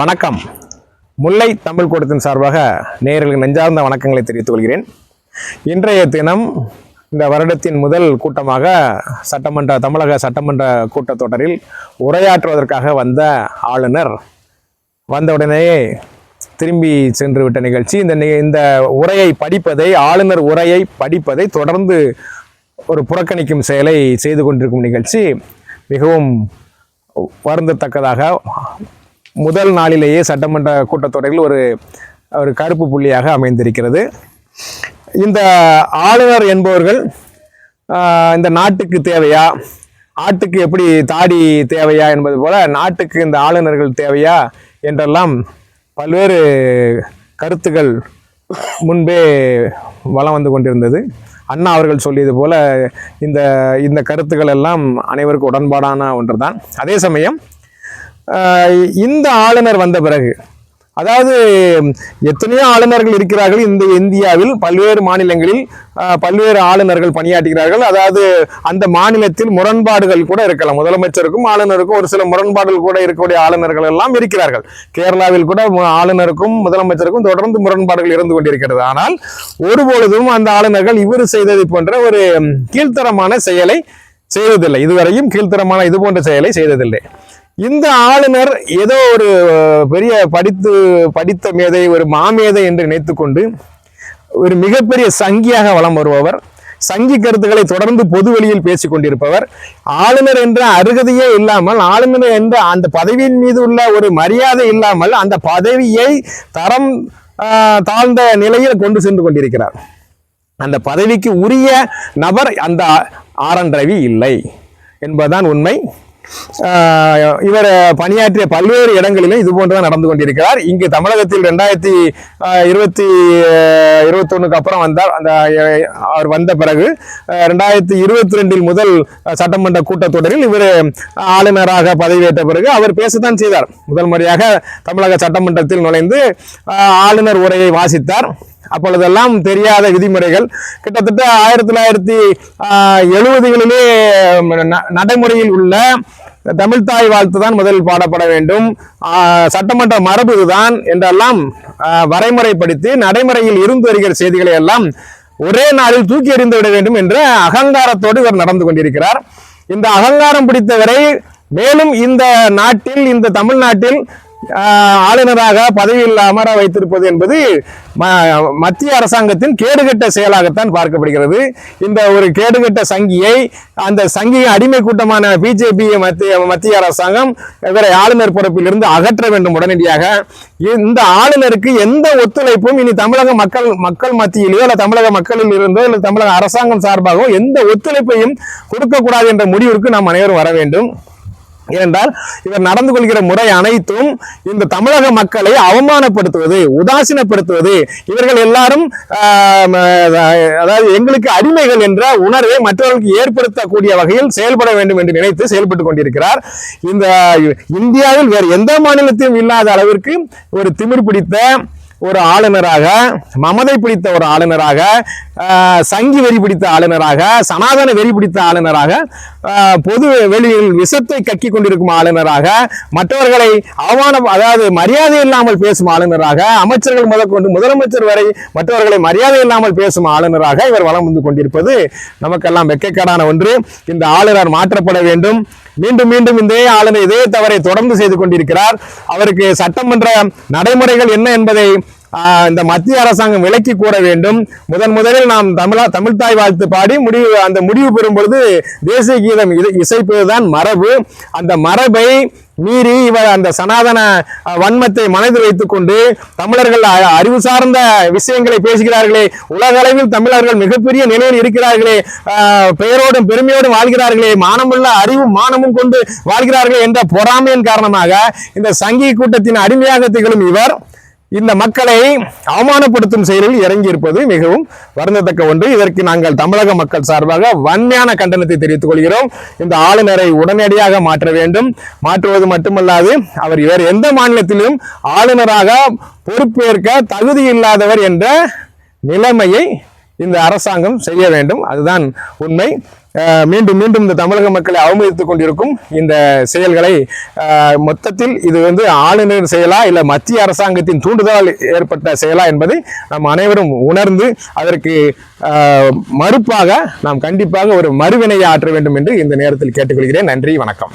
வணக்கம். முல்லை தமிழ் கூட்டத்தின் சார்பாக நேயர்களுக்கு நெஞ்சார்ந்த வணக்கங்களை தெரிவித்துக் கொள்கிறேன். இன்றைய தினம் இந்த வருடத்தின் முதல் கூட்டமாக சட்டமன்ற தமிழக சட்டமன்ற கூட்டத்தொடரில் உரையாற்றுவதற்காக வந்த ஆளுநர் வந்தவுடனேயே திரும்பி சென்று விட்ட நிகழ்ச்சி. இந்த இந்த உரையை படிப்பதை ஆளுநர் உரையை படிப்பதை தொடர்ந்து ஒரு புறக்கணிக்கும் செயலை செய்து கொண்டிருக்கும் நிகழ்ச்சி. மிகவும் வருந்தத்தக்கதாக முதல் நாளிலேயே சட்டமன்ற கூட்டத்தொடரில் ஒரு ஒரு கருப்பு புள்ளியாக அமைந்திருக்கிறது. இந்த ஆளுநர் என்பவர்கள் இந்த நாட்டுக்கு தேவையா? ஆட்டுக்கு எப்படி தாடி தேவையா என்பது போல நாட்டுக்கு இந்த ஆளுநர்கள் தேவையா என்றெல்லாம் பல்வேறு கருத்துக்கள் முன்பே வலம் வந்து கொண்டிருந்தது. அண்ணா அவர்கள் சொல்லியது போல இந்த இந்த கருத்துக்கள் எல்லாம் அனைவருக்கும் உடன்பாடான ஒன்று தான் அதே சமயம் இந்த ஆளுநர் வந்த பிறகு அதாவது எத்தனையோ ஆளுநர்கள் இருக்கிறார்கள் இந்த இந்தியாவில் பல்வேறு மாநிலங்களில் பல்வேறு ஆளுநர்கள் பணியாற்றுகிறார்கள். அதாவது அந்த மாநிலத்தில் முரண்பாடுகள் கூட இருக்கலாம். முதலமைச்சருக்கும் ஆளுநருக்கும் ஒரு சில முரண்பாடுகள் கூட இருக்கக்கூடிய ஆளுநர்கள் எல்லாம் இருக்கிறார்கள். கேரளாவில் கூட மு- ஆளுநருக்கும் முதலமைச்சருக்கும் தொடர்ந்து முரண்பாடுகள் இருந்து கொண்டிருக்கிறது. ஆனால் ஒருபொழுதும் அந்த ஆளுநர்கள் இவர் செய்ததை போன்ற ஒரு கீழ்த்தரமான செயலை செய்ததில்லை. இதுவரையும் கீழ்த்தரமான இது போன்ற செயலை செய்ததில்லை. இந்த ஆளுநர் ஏதோ ஒரு பெரிய படித்து படித்த மேதை ஒரு மாமேதை என்று நினைத்துக்கொண்டு ஒரு மிகப்பெரிய சங்கியாக வலம் வருபவர். சங்கி கருத்துக்களை தொடர்ந்து பொது வழியில் பேசி கொண்டிருப்பவர். ஆளுநர் என்ற அருகதையே இல்லாமல் ஆளுநர் என்ற அந்த பதவியின் மீது உள்ள ஒரு மரியாதை இல்லாமல் அந்த பதவியை தரம் தாழ்ந்த நிலையில் கொண்டு சென்று கொண்டிருக்கிறார். அந்த பதவிக்கு உரிய நபர் அந்த ஆர் என் ரவி இல்லை என்பதுதான் உண்மை. இவர் பணியாற்றிய பல்வேறு இடங்களிலும் இது போன்றுதான் நடந்து கொண்டிருக்கிறார். இங்கு தமிழகத்தில் ரெண்டாயிரத்தி இருபத்தி இருபத்தொன்னுக்கு அப்புறம் வந்தார். அந்த அவர் வந்த பிறகு ரெண்டாயிரத்தி இருபத்தி ரெண்டில் முதல் சட்டமன்ற கூட்டத்தொடரில் இவர் ஆளுநராக பதவியேற்ற பிறகு அவர் பேசத்தான் செய்தார். முதல் முறையாக தமிழக சட்டமன்றத்தில் நுழைந்து ஆளுநர் உரையை வாசித்தார். அப்பொழுதெல்லாம் தெரியாத விதிமுறைகள். கிட்டத்தட்ட ஆயிரத்தி தொள்ளாயிரத்தி எழுபதுகளிலே நடைமுறையில் உள்ள தமிழ்தாய் வாழ்த்து தான் முதலில் பாடப்பட வேண்டும். சட்டமன்ற மரபு இதுதான் என்றெல்லாம் வரைமுறைப்படுத்தி நடைமுறையில் இருந்து வருகிற செய்திகளை எல்லாம் ஒரே நாளில் தூக்கி எறிந்து விட வேண்டும் என்ற அகங்காரத்தோடு இவர் நடந்து கொண்டிருக்கிறார். இந்த அகங்காரம் பிடித்தவரை மேலும் இந்த நாட்டில் இந்த தமிழ்நாட்டில் ஆளுநராக பதவியில் அமர வைத்திருப்பது என்பது ம- மத்திய அரசாங்கத்தின் கேடுகட்ட செயலாகத்தான் பார்க்கப்படுகிறது. இந்த ஒரு கேடுகட்ட சங்கியை அந்த சங்கியின் அடிமை கூட்டமான பிஜேபி மத்திய மத்திய அரசாங்கம் இவரை ஆளுநர் பொறுப்பில் இருந்து அகற்ற வேண்டும் உடனடியாக. இந்த ஆளுநருக்கு எந்த ஒத்துழைப்பும் இனி தமிழக மக்கள் மக்கள் மத்தியிலோ அல்ல தமிழக மக்களில் இருந்தோ இல்லை தமிழக அரசாங்கம் சார்பாகவோ எந்த ஒத்துழைப்பையும் கொடுக்கக்கூடாது என்ற முடிவிற்கு நாம் அனைவரும் வர வேண்டும். ஏனென்றால் இவர் நடந்து கொள்கிற முறை அனைத்தும் இந்த தமிழக மக்களை அவமானப்படுத்துவது உதாசீனப்படுத்துவது இவர்கள் எல்லாரும் அதாவது எங்களுக்கு அடிமைகள் என்ற உணர்வை மற்றவர்களுக்கு ஏற்படுத்தக்கூடிய வகையில் செயல்பட வேண்டும் என்று நினைத்து செயல்பட்டு கொண்டிருக்கிறார். இந்த இந்தியாவில் வேறு எந்த மாநிலத்தையும் இல்லாத அளவிற்கு ஒரு திமிர் பிடித்த ஒரு ஆளுநராக மமதை பிடித்த ஒரு ஆளுநராக சங்கி வெறி பிடித்த ஆளுநராக சனாதன வெறி பிடித்த ஆளுநராக பொது வெளியில் விஷத்தை கக்கி கொண்டிருக்கும் ஆளுநராக மற்றவர்களை அவமானம் அதாவது மரியாதை இல்லாமல் பேசும் ஆளுநராக அமைச்சர்கள் முதற்கொண்டு முதலமைச்சர் வரை மற்றவர்களை மரியாதை இல்லாமல் பேசும் ஆளுநராக இவர் வளம் வந்து கொண்டிருப்பது நமக்கெல்லாம் வெக்கக்கடான ஒன்று. இந்த ஆளுநர் மாற்றப்பட வேண்டும். மீண்டும் மீண்டும் இதே ஆளுநர் இதே தவறை தொடர்ந்து செய்து கொண்டிருக்கிறார். அவருக்கு சட்டமன்ற நடைமுறைகள் என்ன என்பதை இந்த மத்திய அரசாங்கம் விலக்கி கூற வேண்டும். முதன் முதலில் நாம் தமிழா தமிழ்தாய் வாழ்த்து பாடி முடிவு அந்த முடிவு பெறும் பொழுது தேசிய கீதம் இசைப்பதுதான் மரபு. அந்த மரபை மீறி இவர் அந்த சனாதன வன்மத்தை மனதில் வைத்துக்கொண்டு தமிழர்கள் அறிவு சார்ந்த விஷயங்களை பேசுகிறார்களே. உலக அளவில் தமிழர்கள் மிகப்பெரிய நிலையில் இருக்கிறார்களே. பெயரோடும் பெருமையோடும் வாழ்கிறார்களே. மானமுள்ள அறிவும் மானமும் கொண்டு வாழ்கிறார்களே என்ற பொறாமையின் காரணமாக இந்த சங்கி கூட்டத்தின் அடிமையாக திகழும் இவர் இந்த மக்களை அவமானப்படுத்தும் செயலில் இறங்கியிருப்பது மிகவும் வருந்தத்தக்க ஒன்று. இதற்கு நாங்கள் தமிழக மக்கள் சார்பாக வன்மையான கண்டனத்தை தெரிவித்துக் கொள்கிறோம். இந்த ஆளுநரை உடனடியாக மாற்ற வேண்டும். மாற்றுவது மட்டுமல்லாது அவர் இவர் எந்த மாநிலத்திலும் ஆளுநராக பொறுப்பேற்க தகுதி இல்லாதவர் என்ற நிலைமையை இந்த அரசாங்கம் செய்ய வேண்டும். அதுதான் உண்மை. மீண்டும் மீண்டும் இந்த தமிழக மக்களை அவமதித்துக் கொண்டிருக்கும் இந்த செயல்களை மொத்தத்தில் இது வந்து ஆளுநர் செயலா இல்லை மத்திய அரசாங்கத்தின் தூண்டுதலால் ஏற்பட்ட செயலா என்பதை நாம் அனைவரும் உணர்ந்து அதற்கு மறுப்பாக நாம் கண்டிப்பாக ஒரு மறுவினையை ஆற்ற வேண்டும் என்று இந்த நேரத்தில் கேட்டுக்கொள்கிறேன். நன்றி வணக்கம்.